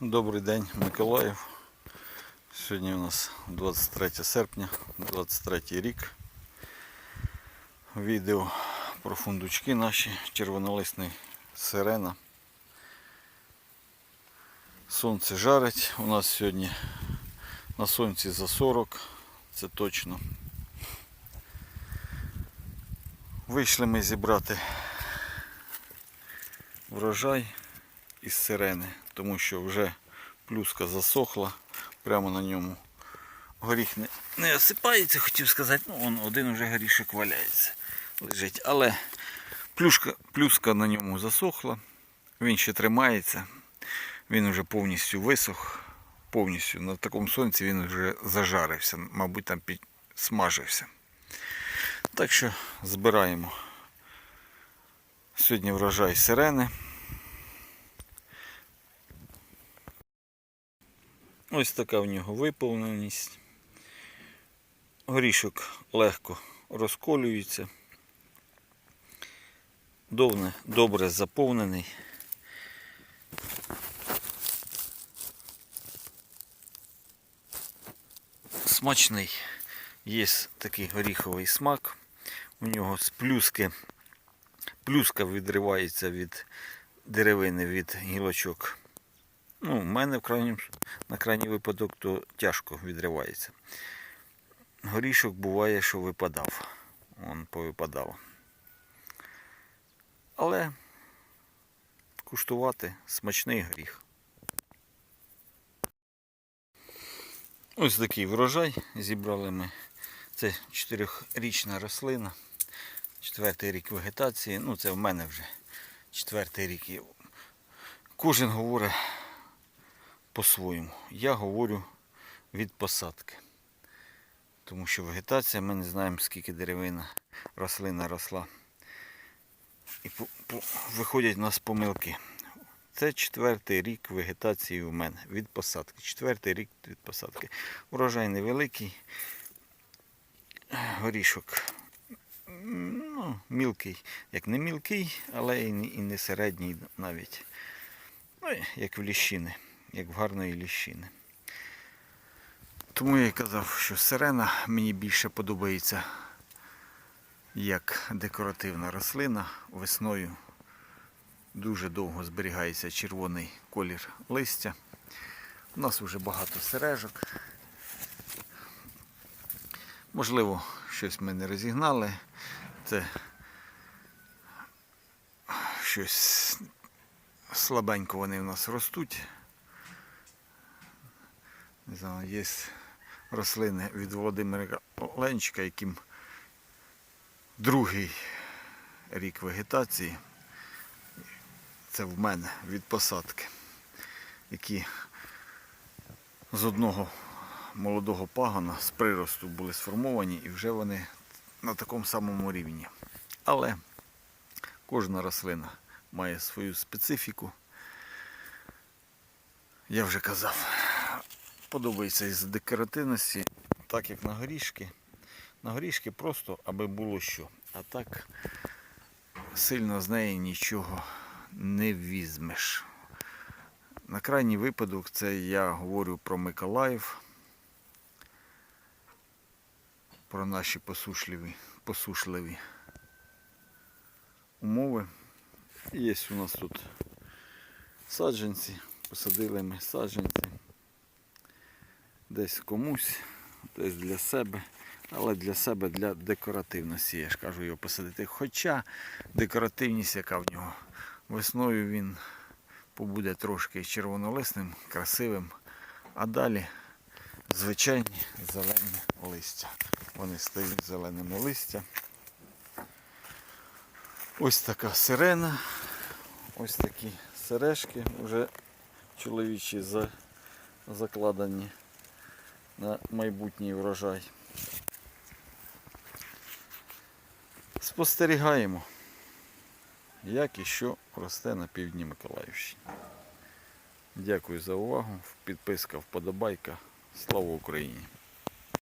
Добрий день, Миколаїв. Сьогодні у нас 23 серпня, 23 рік. Відео про фундучки наші, червонолисний сирена. Сонце жарить. У нас сьогодні на сонці за 40, це точно. Вийшли ми зібрати врожай із сирени, тому що вже плюска засохла, прямо на ньому горіх не, не осипається, хотів сказати, ну он один вже горішок валяється, лежить. Але плюшка, плюска на ньому засохла, він ще тримається, він вже повністю висох, повністю на такому сонці він вже зажарився, мабуть, там підсмажився. Так що збираємо сьогодні врожай сирени. Ось така в нього виповненість. Горішок легко розколюється. Довне, добре заповнений. Смачний. Є такий горіховий смак. У нього з плюски. Плюска відривається від деревини, від гілочок. Ну, в мене в крайнім, на крайній випадок то тяжко відривається. Горішок буває, що випадав. Он повипадав. Але куштувати смачний горіх. Ось такий врожай зібрали ми. Це чотирьохрічна рослина. Четвертий рік вегетації. Ну, це в мене вже четвертий рік. Кожен говорить по-своєму. Я говорю від посадки. Тому що вегетація, ми не знаємо, скільки деревина, рослина росла. І по, по, виходять у нас помилки. Це четвертий рік вегетації у мене від посадки. Четвертий рік від посадки. Урожай невеликий. Горішок ну, мілкий, як не мілкий, але і не, середній навіть. Ну, як в ліщини як в гарної ліщини. Тому я і казав, що сирена мені більше подобається як декоративна рослина. Весною дуже довго зберігається червоний колір листя. У нас вже багато сережок. Можливо, щось ми не розігнали. Це щось слабенько вони в нас ростуть. Не знаю, є рослини від Володимира Ленчика, яким другий рік вегетації. Це в мене від посадки, які з одного молодого пагона з приросту були сформовані і вже вони на такому самому рівні. Але кожна рослина має свою специфіку. Я вже казав подобається із декоративності, так як на горішки. На горішки просто аби було що. А так сильно з неї нічого не візьмеш. На крайній випадок це я говорю про Миколаїв, про наші посушливі, посушливі умови. Є у нас тут саджанці, посадили ми саджанці десь комусь, десь для себе, але для себе для декоративності, я ж кажу, його посадити. Хоча декоративність, яка в нього весною він побуде трошки червонолисним, красивим, а далі звичайні зелені листя. Вони стають зеленими листя. Ось така сирена, ось такі сережки вже чоловічі закладені на майбутній врожай. Спостерігаємо, як і що росте на півдні Миколаївщини. Дякую за увагу. Підписка, вподобайка. Слава Україні!